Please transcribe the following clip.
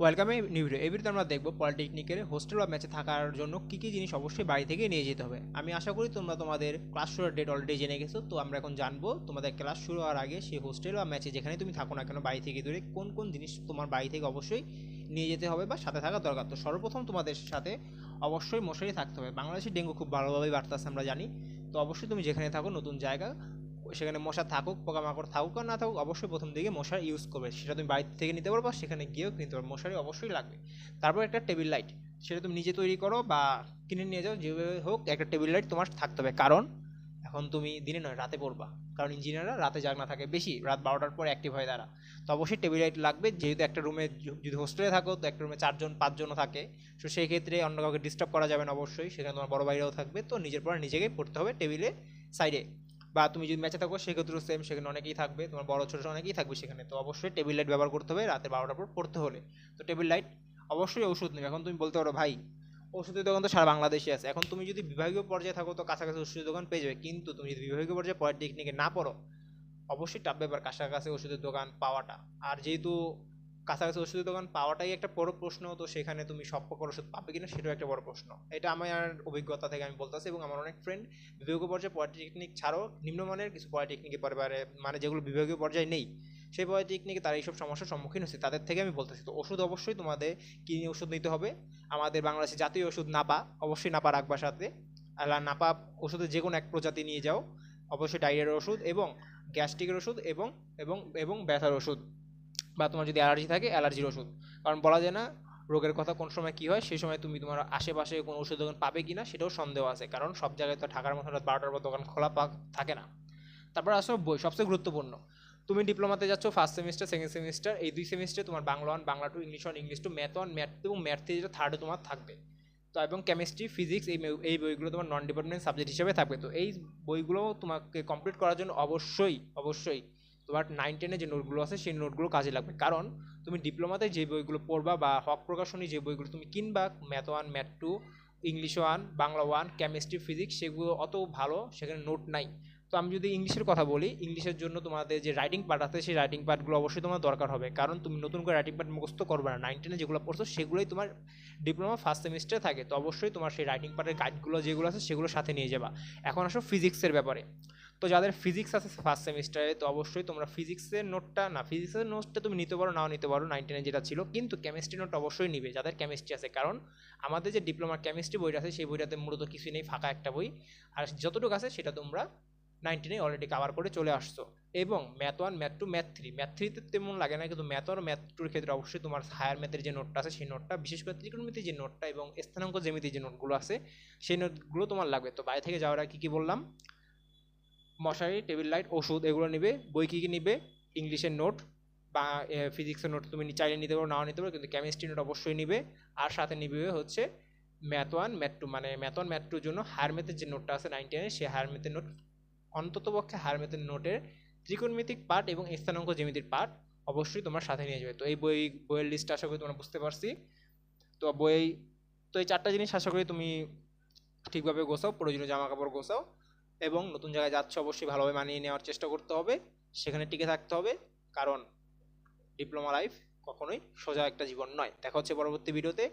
ওয়েলকামে new video এই ভিডিওতে আমরা দেখব পলিটেকনিকের হোস্টেল বা ম্যাচে থাকার জন্য কী কী জিনিস অবশ্যই বাড়ি থেকে নিয়ে যেতে হবে। আমি আশা করি তোমরা তোমাদের ক্লাস শুরুর ডেট অলরেডি জেনে গেছো। তো আমরা এখন জানব তোমাদের ক্লাস শুরু হওয়ার আগে সেই হোস্টেল বা ম্যাচে যেখানে তুমি থাকো না কেন, বাড়ি থেকে দূরে কোন কোন জিনিস তোমার বাড়ি থেকে অবশ্যই নিয়ে যেতে হবে বা সাথে থাকা দরকার। তো সর্বপ্রথম তোমাদের সাথে অবশ্যই মশারি থাকতে হবে। বাংলাদেশে ডেঙ্গু খুব ভালোভাবেই বাড়তেছে আমরা জানি। তো অবশ্যই তুমি যেখানে থাকো, নতুন জায়গা সেখানে মশা থাকুক, পোকামাকড় থাকুক আর না থাকুক, অবশ্যই প্রথম দিকে মশার ইউজ করবে। সেটা তুমি বাড়ি থেকে নিতে পারো সেখানে গিয়েও কিনতে পারো মশারি অবশ্যই লাগবে। তারপর একটা টেবিল লাইট সেটা তুমি নিজে তৈরি করো বা কিনে নিয়ে যাও, যেভাবে হোক, একটা টেবিল লাইট তোমার থাকতে হবে। কারণ এখন তুমি দিনে নয়, রাতে পড়বা। কারণ ইঞ্জিনিয়াররা রাতে জাগ না থাকে বেশি, রাত বারোটার পর অ্যাক্টিভ হয় তারা। তো অবশ্যই টেবিল লাইট লাগবে, যেহেতু একটা রুমে যদি হোস্টেলে থাকো, তো একটা রুমে চারজন, পাঁচজনও থাকে। তো সেই ক্ষেত্রে অন্য কাউকে ডিস্টার্ব করা যাবে না অবশ্যই, সেখানে তোমার বড় বাইরেও থাকবে। তো নিজের পর নিজেকেই পড়তে হবে টেবিলে সাইডে বা তুমি যদি ম্যাচে থাকো, সেক্ষেত্রেও সেম সেখানে অনেকেই থাকবে। তোমার বড়, ছোটো অনেকেই থাকবে সেখানে। তো অবশ্যই টেবিল লাইট ব্যবহার করতে হবে রাতে বারোটার পর পড়তে হলে। তো টেবিল লাইট অবশ্যই ওষুধ নেবে। এখন তুমি বলতে পারো, ভাই, ওষুধের দোকান তো সারা বাংলাদেশে আছে। এখন তুমি যদি বিভাগীয় পর্যায়ে থাকো, তো কাছাকাছি ওষুধের দোকান পেয়ে যাবে। কিন্তু তুমি যদি বিভাগীয় পর্যায়ে পলিটেকনিকে না পড়ো, অবশ্যই টাপ ব্যাপার। কাছাকাছি ওষুধের দোকান পাওয়াটা। আর যেহেতু কাছাকাছি ওষুধের দোকান পাওয়াটাই একটা বড় প্রশ্ন। তো সেখানে তুমি সব প্রকার ওষুধ পাবে কিনা সেটাও একটা বড় প্রশ্ন। এটা আমার অভিজ্ঞতা থেকে আমি বলতেছি এবং আমার অনেক ফ্রেন্ড বিভাগীয় পর্যায়ে পলিটেকনিক ছাড়াও নিম্নমানের কিছু পলিটেকনিকে পরিবারে মানে যেগুলো বিভাগীয় পর্যায়ে নেই, সেই পলিটেকনিকে তারা এইসব সমস্যার সম্মুখীন হচ্ছে, তাদের থেকে আমি বলতেছি। তো ওষুধ অবশ্যই তোমাদের কিনে ওষুধ নিতে হবে? আমাদের বাংলাদেশে জাতীয় ওষুধ নাপা, অবশ্যই নাপা রাখবার সাথে। আর নাপা ওষুধের যে কোনো এক প্রজাতি নিয়ে যাও। অবশ্যই ডায়রিয়ার ওষুধ এবং গ্যাস্ট্রিকের ওষুধ এবং এবং এবং ব্যথার ওষুধ। বা তোমার যদি অ্যালার্জি থাকে, অ্যালার্জির ওষুধ। কারণ বলা যায় না, রোগের কথা কোন সময় কি হয়, সেই সময় তুমি তোমার আশেপাশে কোনো ওষুধ দোকান পাবে কি না সেটাও সন্দেহ আছে। কারণ সব জায়গায় তো ঢাকার মতো বারোটার পর দোকান খোলা থাকে না। তারপর আসলে বই সবচেয়ে গুরুত্বপূর্ণ। তুমি ডিপ্লোমাতে যাচ্ছ ফার্স্ট সেমিস্টার সেকেন্ড সেমিস্টার এই দুই সেমিস্টারে তোমার Bangla one Bangla two English one English two math one math two math three যেটা থার্ডে তোমার থাকবে। তো এবং কেমিস্ট্রি ফিজিক্স এই এই বইগুলো তোমার নন ডিপার্টমেন্ট সাবজেক্ট হিসেবে থাকবে। তো এই বইগুলো তোমাকে কমপ্লিট করার জন্য অবশ্যই অবশ্যই তোমার নাইন টেনে যে নোটগুলো আছে, সেই নোটগুলো কাজে লাগবে। কারণ তুমি ডিপ্লোমাতে যে বইগুলো পড়বা বা হক প্রকাশনী যে বইগুলো তুমি কিনবা math one math two English one Bangla one chemistry physics সেগুলো অত ভালো সেখানে নোট নাই। তো আমি যদি ইংলিশের কথা বলি, ইংলিশের জন্য তোমাদের যে রাইটিং পার্ট আছে, সেই রাইটিং পার্টগুলো অবশ্যই তোমার দরকার হবে। কারণ তুমি নতুন করে রাইটিং পার্ট মুখস্থ করবে না। নাইন টেনে যেগুলো পড়ছো, সেগুলোই তোমার ডিপ্লোমা ফার্স্ট সেমিস্টারে থাকে। তো অবশ্যই তোমার সেই রাইটিং পার্টের গাইডগুলো যেগুলো আছে সেগুলো সাথে নিয়ে যাবা। এখন আসো ফিজিক্সের ব্যাপারে। তো যাদের ফিজিক্স আছে ফার্স্ট সেমিস্টারে তো অবশ্যই তোমরা ফিজিক্সের নোটটা না ফিজিক্সের নোটটা তুমি নিতে পারো, নাও নিতে পারো নাইন যেটা ছিল, কিন্তু কেমিস্ট্রি নোট অবশ্যই নিবে, যাদের কেমিস্ট্রি আছে, কারণ আমাদের যে ডিপ্লোমার কেমিস্ট্রি বইটা আছে, সেই বইটাতে মূলত কিছুই নেই, ফাঁকা একটা বই, আর যতটুকু আছে সেটা তোমরা নাইনটিনে অলরেডি কাভার করে চলে আসছো, এবং math one math two math three math থ্রিতে তেমন লাগে না, কিন্তু ম্যাথ ওয়ান ম্যাথ টুর ক্ষেত্রে অবশ্যই তোমার হায়ার ম্যাথের যে নোটটা আছে, সেই নোটটা বিশেষ করে ত্রিকোণমিতির যে নোটটা এবং স্থানাঙ্ক জ্যামিতির যে নোটগুলো আছে, সেই নোটগুলো তোমার লাগবে, তো বাইরে থেকে যাওয়ার আগে কী বললাম? মশারি টেবিল লাইট ওষুধ, এগুলো নিবে। বই কী কী নিবে? ইংলিশের নোট, বা ফিজিক্সের নোট তুমি চাইলে নিতে পারো, নাও নিতে পারো, কিন্তু কেমিস্ট্রি নোট অবশ্যই নিবে। আর সাথে নিবে হচ্ছে ম্যাথ ওয়ান ম্যাথ টু মানে ম্যাথ ওয়ান ম্যাথ টুর জন্য হায়ার ম্যাথের যে নোটটা আছে নাইন সেই হায়ার ম্যাথের নোট অন্ততপক্ষে হায়ার ম্যাথের নোটের ত্রিকোণমিতিক পার্ট এবং স্থানাঙ্ক জ্যামিতির পার্ট অবশ্যই তোমার সাথে নিয়ে যাবে। তো এই বই, বইয়ের লিস্ট আশা করি তোমরা বুঝতে পারছি। তো বই, তো এই চারটা জিনিস আশা করি তুমি ঠিকভাবে গোছাও প্রয়োজনীয় জামা কাপড় গোছাও। এবং নতুন জায়গায় যাচ্ছে, অবশ্যই ভালোভাবে মানিয়ে নেওয়ার চেষ্টা করতে হবে। সেখানে টিকে থাকতে হবে, কারণ ডিপ্লোমা লাইফ কখনোই সোজা একটা জীবন নয়। দেখা হচ্ছে পরবর্তী ভিডিওতে।